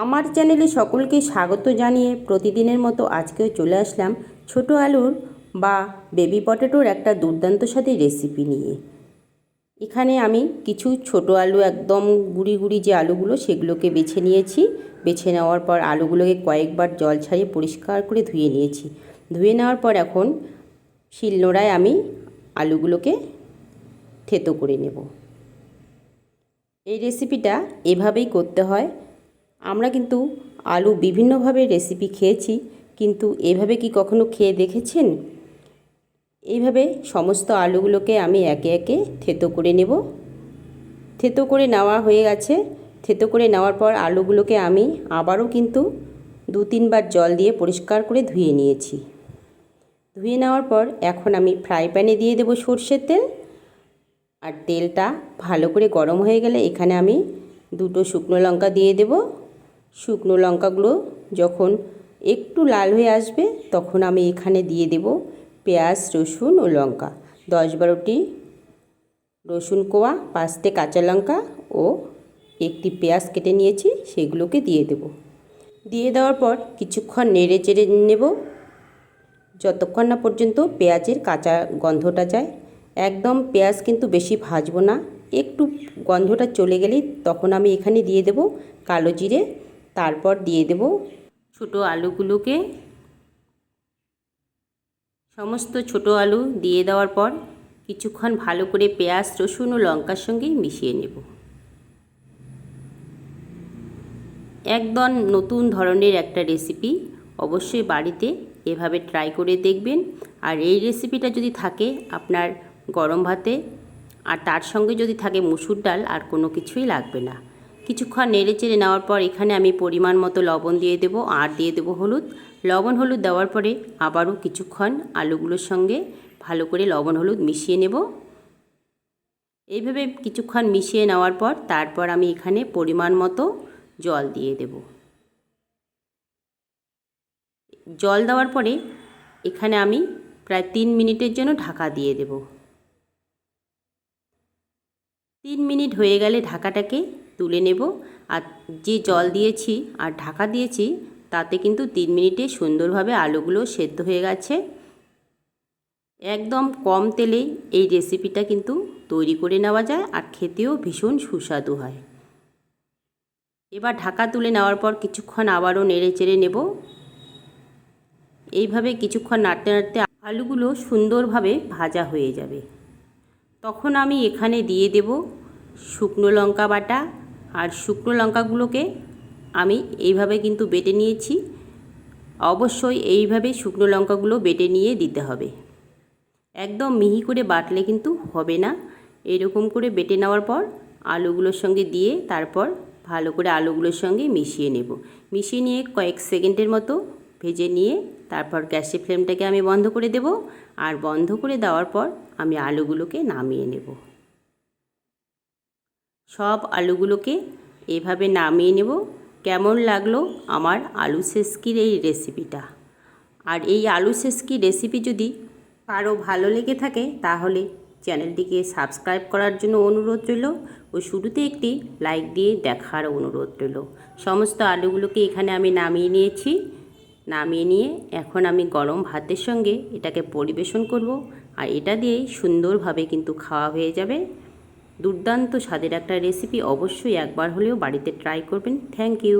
আমার চ্যানেলে সকলকে স্বাগত জানিয়ে প্রতিদিনের মতো আজকেও চলে আসলাম ছোট আলুর বা বেবি পটেটোর একটা দুর্দান্ত সাথে রেসিপি নিয়ে। এখানে আমি কিছু ছোট আলু একদম গুড়ি গুড়ি যে আলুগুলো সেগুলোকে বেছে নিয়েছি। বেছে নেওয়ার পর আলুগুলোকে কয়েকবার জল ছাড়িয়ে পরিষ্কার করে ধুয়ে নিয়েছি। ধুয়ে নেওয়ার পর এখন শিলনোড়ায় আমি আলুগুলোকে থেতো করে নেব। এই রেসিপিটা এভাবেই করতে হয়। আমরা কিন্তু আলু বিভিন্নভাবে রেসিপি খেয়েছি, কিন্তু এভাবে কি কখনো খেয়ে দেখেছেন? এইভাবে সমস্ত আলুগুলোকে আমি একে একে থেতো করে নেব। থেতো করে নেওয়া হয়ে গেছে। থেতো করে নেওয়ার পর আলুগুলোকে আমি আবারও কিন্তু দু তিনবার জল দিয়ে পরিষ্কার করে ধুয়ে নিয়েছি। ধুয়ে নেওয়ার পর এখন আমি ফ্রাই প্যানে দিয়ে দেবো সর্ষের তেল। আর তেলটা ভালো করে গরম হয়ে গেলে এখানে আমি দুটো শুকনো লঙ্কা দিয়ে দেব। শুকনো লঙ্কাগুলো যখন একটু লাল হয়ে আসবে তখন আমি এখানে দিয়ে দেব পেঁয়াজ, রসুন ও লঙ্কা। দশ বারোটি রসুন কোয়া পাঁচটে কাঁচা লঙ্কা ও একটি পেঁয়াজ কেটে নিয়েছি, সেগুলোকে দিয়ে দেব। দিয়ে দেওয়ার পর কিছুক্ষণ নেড়ে চেড়ে নেব। যতক্ষণ না পর্যন্ত পেঁয়াজের কাঁচা গন্ধটা যায়, একদম পেঁয়াজ কিন্তু বেশি ভাজবো না, একটু গন্ধটা চলে গেলেই তখন আমি এখানে দিয়ে দেব কালো জিরে তারপর দিয়ে দেব ছোটো আলুগুলোকে। সমস্ত ছোট আলু দিয়ে দেওয়ার পর কিছুক্ষণ ভালো করে পেঁয়াজ, রসুন ও লঙ্কার সঙ্গে মিশিয়ে নেব। একদম নতুন ধরনের একটা রেসিপি অবশ্যই বাড়িতে এভাবে ট্রাই করে দেখবেন। আর এই রেসিপিটা যদি থাকে আপনার গরম ভাতে, আর তার সঙ্গে যদি থাকে মুসুর ডাল, আর কোনো কিছুই লাগবে না। কিছুক্ষণ নেড়ে চেড়ে নেওয়ার পর এখানে আমি পরিমাণ মতো লবণ দিয়ে দেব, আর দিয়ে দেব হলুদ। লবণ হলুদ দেওয়ার পরে আবারও কিছুক্ষণ আলুগুলোর সঙ্গে ভালো করে লবণ হলুদ মিশিয়ে নেব। এইভাবে কিছুক্ষণ মিশিয়ে নেওয়ার পর তারপর আমি এখানে পরিমাণ মতো জল দিয়ে দেব। জল দেওয়ার পরে এখানে আমি প্রায় তিন মিনিটের জন্য ঢাকা দিয়ে দেব। তিন মিনিট হয়ে গেলে ঢাকাটাকে তুলে নেব। আর যে জল দিয়েছি আর ঢাকা দিয়েছি, তাতে কিন্তু তিন মিনিটে সুন্দরভাবে আলুগুলো সেদ্ধ হয়ে গেছে। একদম কম তেলেই এই রেসিপিটা কিন্তু তৈরি করে নেওয়া যায় আর খেতেও ভীষণ সুস্বাদু হয়। এবার ঢাকা তুলে নেওয়ার পর কিছুক্ষণ আবারও নেড়ে চেড়ে নেব। এইভাবে কিছুক্ষণ নাড়তে নাড়তে আলুগুলো সুন্দরভাবে ভাজা হয়ে যাবে। তখন আমি এখানে দিয়ে দেব শুকনো লঙ্কা বাটা আর শুকনো লঙ্কাগুলোকে আমি এইভাবে কিন্তু বেটে নিয়েছি। অবশ্যই এইভাবে শুকনো লঙ্কাগুলো বেটে নিয়ে দিতে হবে। একদম মিহি করে বাটলে কিন্তু হবে না। এরকম করে বেটে নেওয়ার পর আলুগুলোর সঙ্গে দিয়ে তারপর ভালো করে আলুগুলোর সঙ্গে মিশিয়ে নেব। মিশিয়ে নিয়ে কয়েক সেকেন্ডের মতো ভেজে নিয়ে তারপর গ্যাসের ফ্লেমটাকে আমি বন্ধ করে দেব। আর বন্ধ করে দেওয়ার পর আমি আলুগুলোকে নামিয়ে নেব। সব আলুগুলোকে এভাবে নামিয়ে নেব। কেমন লাগল আমার আলু সেসকির এই রেসিপিটা? আর এই আলু সেসকি রেসিপি যদি কারও ভালো লেগে থাকে, তাহলে চ্যানেলটিকে সাবস্ক্রাইব করার জন্য অনুরোধ রইল ও শুরুতে একটি লাইক দিয়ে দেখার অনুরোধ রইল। সমস্ত আলুগুলোকে এখানে আমি নামিয়ে নিয়েছি। নামিয়ে নিয়ে এখন আমি গরম ভাতের সঙ্গে এটাকে পরিবেশন করব। আর এটা দিয়েই সুন্দরভাবে কিন্তু খাওয়া হয়ে যাবে। দুর্দান্ত স্বাদের একটা রেসিপি অবশ্যই একবার হলেও বাড়িতে ট্রাই করবেন। Thank you